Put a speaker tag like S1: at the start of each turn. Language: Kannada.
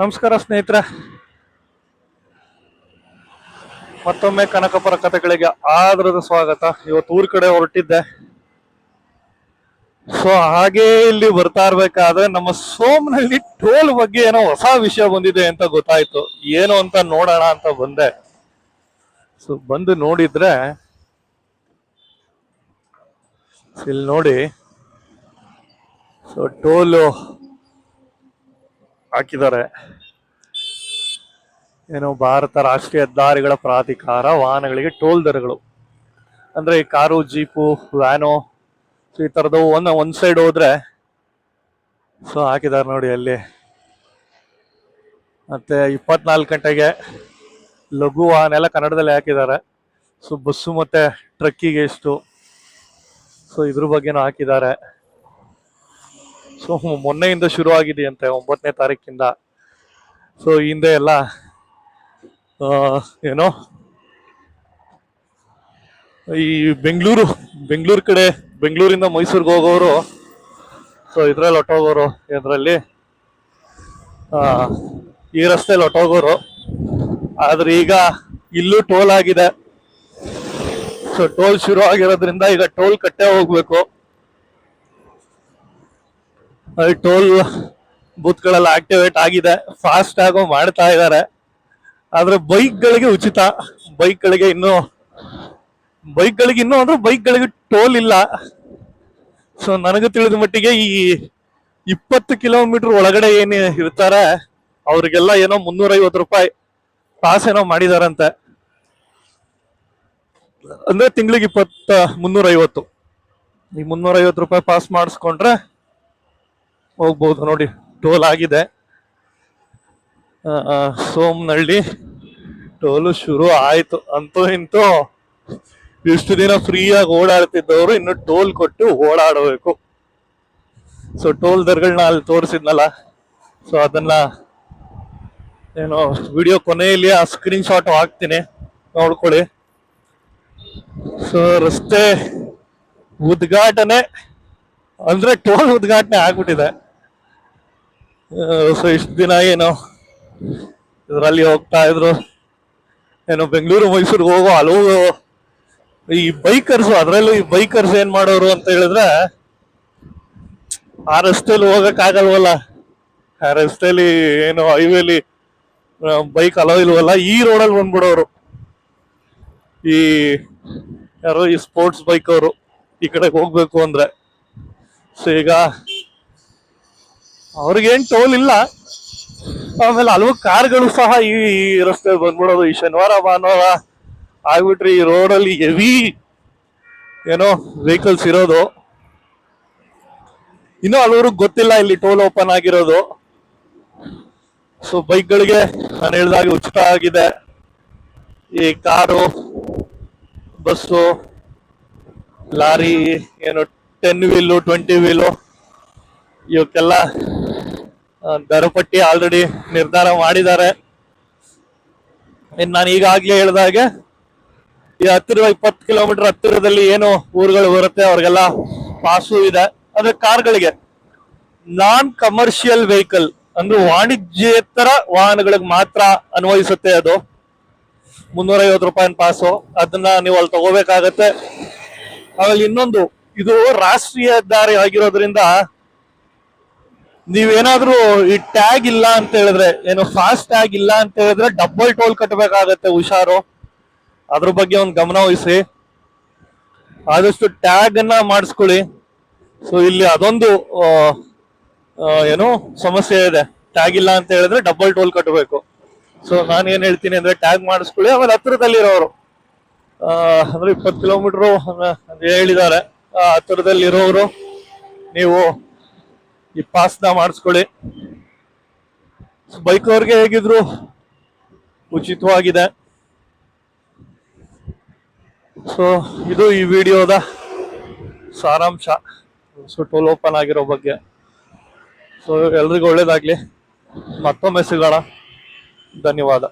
S1: ನಮಸ್ಕಾರ ಸ್ನೇಹಿತರೆ. ಮತ್ತೊಮ್ಮೆ ಕನಕಪುರ ಕಥೆಗಳಿಗೆ ಆದರದ ಸ್ವಾಗತ. ಇವತ್ತು ಊರ್ ಕಡೆ ಹೊರಟಿದ್ದೆ. ಸೊ ಹಾಗೆ ಇಲ್ಲಿ ಬರ್ತಾ ಇರ್ಬೇಕಾದ್ರೆ ನಮ್ಮ ಸೋಮ್ನಲ್ಲಿ ಟೋಲ್ ಬಗ್ಗೆ ಏನೋ ಹೊಸ ವಿಷಯ ಬಂದಿದೆ ಅಂತ ಗೊತ್ತಾಯ್ತು. ಏನು ಅಂತ ನೋಡೋಣ ಅಂತ ಬಂದೆ. ಸೊ ಬಂದು ನೋಡಿದ್ರೆ ಇಲ್ಲಿ ನೋಡಿ. ಸೊ ಟೋಲು ಹಾಕಿದ್ದಾರೆ. ಏನು ಭಾರತ ರಾಷ್ಟ್ರೀಯ ಹೆದ್ದಾರಿಗಳ ಪ್ರಾಧಿಕಾರ ವಾಹನಗಳಿಗೆ ಟೋಲ್ ದರಗಳು. ಅಂದ್ರೆ ಈ ಕಾರು, ಜೀಪು, ವ್ಯಾನು ಈ ಥರದ್ದು ಒಂದ್ ಒಂದ್ ಸೈಡ್ ಹೋದ್ರೆ ಸೊ ಹಾಕಿದ್ದಾರೆ ನೋಡಿ ಅಲ್ಲಿ. ಮತ್ತೆ ಇಪ್ಪತ್ನಾಲ್ಕು ಗಂಟೆಗೆ ಲಘು ವಾಹನ ಎಲ್ಲ ಕನ್ನಡದಲ್ಲಿ ಹಾಕಿದ್ದಾರೆ. ಸೊ ಬಸ್ಸು ಮತ್ತೆ ಟ್ರಕ್ಕಿಗೆ ಎಷ್ಟು ಸೊ ಇದ್ರ ಬಗ್ಗೆನೂ ಹಾಕಿದ್ದಾರೆ. ಸೊ ಮೊನ್ನೆಯಿಂದ ಶುರು ಆಗಿದೆಯಂತೆ ಒಂಬತ್ತನೇ ತಾರೀಕಿಂದ. ಸೊ ಹಿಂದೆ ಎಲ್ಲ ಏನೋ, ಈ ಬೆಂಗಳೂರು ಬೆಂಗಳೂರು ಕಡೆ, ಬೆಂಗಳೂರಿಂದ ಮೈಸೂರಿಗೆ ಹೋಗೋರು, ಸೊ, ಇದ್ರಲ್ಲಿ ಹೊಟ್ಟೋಗೋರು ಇದರಲ್ಲಿ ಈ ರಸ್ತೆಯಲ್ಲಿ ಹೊಟ್ಟೋಗೋರು ಆದ್ರೆ ಈಗ ಇಲ್ಲೂ ಟೋಲ್ ಆಗಿದೆ. ಸೊ ಟೋಲ್ ಶುರು ಆಗಿರೋದ್ರಿಂದ ಈಗ ಟೋಲ್ ಕಟ್ಟೆ ಹೋಗ್ಬೇಕು. ಟೋಲ್ ಬೂತ್ಗಳೆಲ್ಲ ಆಕ್ಟಿವೇಟ್ ಆಗಿದೆ ಫಾಸ್ಟ್ ಆಗೋ ಮಾಡ್ತಾ ಇದ್ದಾರೆ ಆದ್ರೆ ಬೈಕ್ಗಳಿಗೆ ಉಚಿತ. ಬೈಕ್ಗಳಿಗೆ ಇನ್ನೂ ಬೈಕ್ಗಳಿಗೆ ಇನ್ನೂ ಅಂದ್ರೆ ಬೈಕ್ಗಳಿಗೆ ಟೋಲ್ ಇಲ್ಲ. ಸೊ ನನಗೆ ತಿಳಿದ ಮಟ್ಟಿಗೆ ಈ ಇಪ್ಪತ್ತು ಕಿಲೋಮೀಟರ್ ಒಳಗಡೆ ಏನು ಇರ್ತಾರೆ, ಅವ್ರಿಗೆಲ್ಲ ಏನೋ ಮುನ್ನೂರೈವತ್ತು ರೂಪಾಯಿ ಪಾಸ್ ಏನೋ ಮಾಡಿದಾರಂತೆ. ಅಂದ್ರೆ ತಿಂಗಳಿಗೆ ಇಪ್ಪತ್ತ ಮುನ್ನೂರೈವತ್ತು. ಈ ಮುನ್ನೂರೈವತ್ತು ರೂಪಾಯಿ ಪಾಸ್ ಮಾಡಿಸ್ಕೊಂಡ್ರೆ ಹೋಗ್ಬೋದು ನೋಡಿ, ಟೋಲ್ ಆಗಿದೆ. ಸೋಮನಹಳ್ಳಿ ಟೋಲು ಶುರು ಆಯಿತು. ಅಂತೂ ಇಂತೂ ಇಷ್ಟು ದಿನ ಫ್ರೀಯಾಗಿ ಓಡಾಡ್ತಿದ್ದವರು ಇನ್ನು ಟೋಲ್ ಕೊಟ್ಟು ಓಡಾಡಬೇಕು. ಸೊ ಟೋಲ್ ದರ್ಗಳನ್ನ ಅಲ್ಲಿ ತೋರಿಸಿದ್ನಲ್ಲ ಸೊ ಅದನ್ನ ಏನು ವಿಡಿಯೋ ಕೊನೆಯಲ್ಲಿ ಆ ಸ್ಕ್ರೀನ್ ಶಾಟ್ ಹಾಕ್ತೀನಿ, ನೋಡ್ಕೊಳ್ಳಿ. ಸೊ ರಸ್ತೆ ಉದ್ಘಾಟನೆ, ಅಂದ್ರೆ ಟೋಲ್ ಉದ್ಘಾಟನೆ ಆಗ್ಬಿಟ್ಟಿದೆ. ಸೊ ಇಷ್ಟು ದಿನ ಏನು ಇದರಲ್ಲಿ ಹೋಗ್ತಾ ಇದ್ರು. ಏನು ಬೆಂಗಳೂರು, ಮೈಸೂರಿಗೆ ಹೋಗೋ ಹಲವು ಈ ಬೈಕರ್ಸ್, ಅದರಲ್ಲೂ ಈ ಬೈಕರ್ಸ್ ಏನ್ ಮಾಡೋರು ಅಂತ ಹೇಳಿದ್ರೆ, ಆ ರಸ್ತೆಯಲ್ಲಿ ಹೋಗಕ್ ಆಗಲ್ವಲ್ಲ. ಆ ರಸ್ತೆಯಲ್ಲಿ ಏನು ಹೈವೇಲಿ ಬೈಕ್ ಅಲೋ ಇಲ್ವಲ್ಲ, ಈ ರೋಡಲ್ಲಿ ಬಂದ್ಬಿಡೋರು. ಈ ಯಾರೋ ಈ ಸ್ಪೋರ್ಟ್ಸ್ ಬೈಕ್ ಅವರು ಈ ಕಡೆ ಹೋಗ್ಬೇಕು ಅಂದ್ರೆ. ಸೊ ಈಗ ಅವ್ರಿಗೇನ್ ಟೋಲ್ ಇಲ್ಲ. ಆಮೇಲೆ ಹಲವು ಕಾರ್ಗಳು ಸಹ ಈ ರಸ್ತೆ ಬಂದ್ಬಿಡೋದು. ಈ ಶನಿವಾರ, ಭಾನುವಾರ ಆಗ್ಬಿಟ್ರಿ ಈ ರೋಡಲ್ಲಿ ಹೆವಿ ಏನೋ ವೆಹಿಕಲ್ಸ್ ಇರೋದು. ಇನ್ನೂ ಹಲವರು ಗೊತ್ತಿಲ್ಲ ಇಲ್ಲಿ ಟೋಲ್ ಓಪನ್ ಆಗಿರೋದು. ಸೊ ಬೈಕ್ಗಳಿಗೆ ನಾನು ಹೇಳಿದಾಗ ಉಚಿತ ಆಗಿದೆ. ಈ ಕಾರು, ಬಸ್ಸು, ಲಾರಿ, ಏನು ಟೆನ್ ವೀಲು ಟ್ವೆಂಟಿ ವೀಲು ಇವಕ್ಕೆಲ್ಲ ಆ, ದರ ಪಟ್ಟಿ ಆಲ್ರೆಡಿ ನಿರ್ಧಾರ ಮಾಡಿದ್ದಾರೆ. ಇನ್ನು ನಾನು ಈಗಾಗ್ಲೇ ಹೇಳಿದಾಗೆ ಈ ಹತ್ತಿರ ಇಪ್ಪತ್ತು ಕಿಲೋಮೀಟರ್ ಹತ್ತಿರದಲ್ಲಿ ಏನು ಊರುಗಳು ಬರುತ್ತೆ ಅವ್ರಿಗೆಲ್ಲ ಪಾಸು ಇದೆ. ಅಂದ್ರೆ ಕಾರ್ಗಳಿಗೆ ನಾನ್ ಕಮರ್ಷಿಯಲ್ ವೆಹಿಕಲ್ ಅಂದ್ರೆ ವಾಣಿಜ್ಯೇತರ ವಾಹನಗಳಿಗೆ ಮಾತ್ರ ಅನ್ವಯಿಸುತ್ತೆ ಅದು. ಮುನ್ನೂರೈವತ್ತು ರೂಪಾಯಿನ ಪಾಸು ಅದನ್ನ ನೀವು ಅಲ್ಲಿ ತಗೋಬೇಕಾಗತ್ತೆ. ಆಮೇಲೆ ಇನ್ನೊಂದು ಇದು ರಾಷ್ಟ್ರೀಯ ಹೆದ್ದಾರಿ ಆಗಿರೋದ್ರಿಂದ ನೀವೇನಾದ್ರೂ ಈ ಟ್ಯಾಗ್ ಇಲ್ಲ ಅಂತ ಹೇಳಿದ್ರೆ, ಏನು ಫಾಸ್ಟ್ ಟ್ಯಾಗ್ ಇಲ್ಲ ಅಂತ ಹೇಳಿದ್ರೆ ಡಬಲ್ ಟೋಲ್ ಕಟ್ಟಬೇಕಾಗತ್ತೆ ಹುಷಾರು. ಅದ್ರ ಬಗ್ಗೆ ಒಂದು ಗಮನ ವಹಿಸಿ ಆದಷ್ಟು ಟ್ಯಾಗ್ ಅನ್ನ ಮಾಡಿಸ್ಕೊಳ್ಳಿ. ಸೊ ಇಲ್ಲಿ ಅದೊಂದು ಏನು ಸಮಸ್ಯೆ ಇದೆ. ಟ್ಯಾಗ್ ಇಲ್ಲ ಅಂತ ಹೇಳಿದ್ರೆ ಡಬಲ್ ಟೋಲ್ ಕಟ್ಟಬೇಕು ಸೊ ನಾನು ಏನ್ ಹೇಳ್ತೀನಿ ಅಂದ್ರೆ ಟ್ಯಾಗ್ ಮಾಡಿಸ್ಕೊಳ್ಳಿ. ಆಮೇಲೆ ಹತ್ತಿರದಲ್ಲಿರೋರು ಅಂದ್ರೆ ಇಪ್ಪತ್ತು ಕಿಲೋಮೀಟರ್ ಹೇಳಿದ್ದಾರೆ. ಹತ್ತಿರದಲ್ಲಿ ಹತ್ತಿರದಲ್ಲಿರೋರು ನೀವು ಈ ಪಾಸ್ನ ಮಾಡಿಸ್ಕೊಳ್ಳಿ. ಬೈಕ್ ಅವ್ರಿಗೆ ಹೇಗಿದ್ರು ಉಚಿತವಾಗಿದೆ. ಸೊ ಇದು ಈ ವಿಡಿಯೋದ ಸಾರಾಂಶ. ಸೊ ಟೋಲ್ ಓಪನ್ ಆಗಿರೋ ಬಗ್ಗೆ. ಸೊ ಎಲ್ರಿಗೂ ಒಳ್ಳೇದಾಗ್ಲಿ. ಮತ್ತೊಮ್ಮೆ ಸಿಗೋಣ. ಧನ್ಯವಾದ.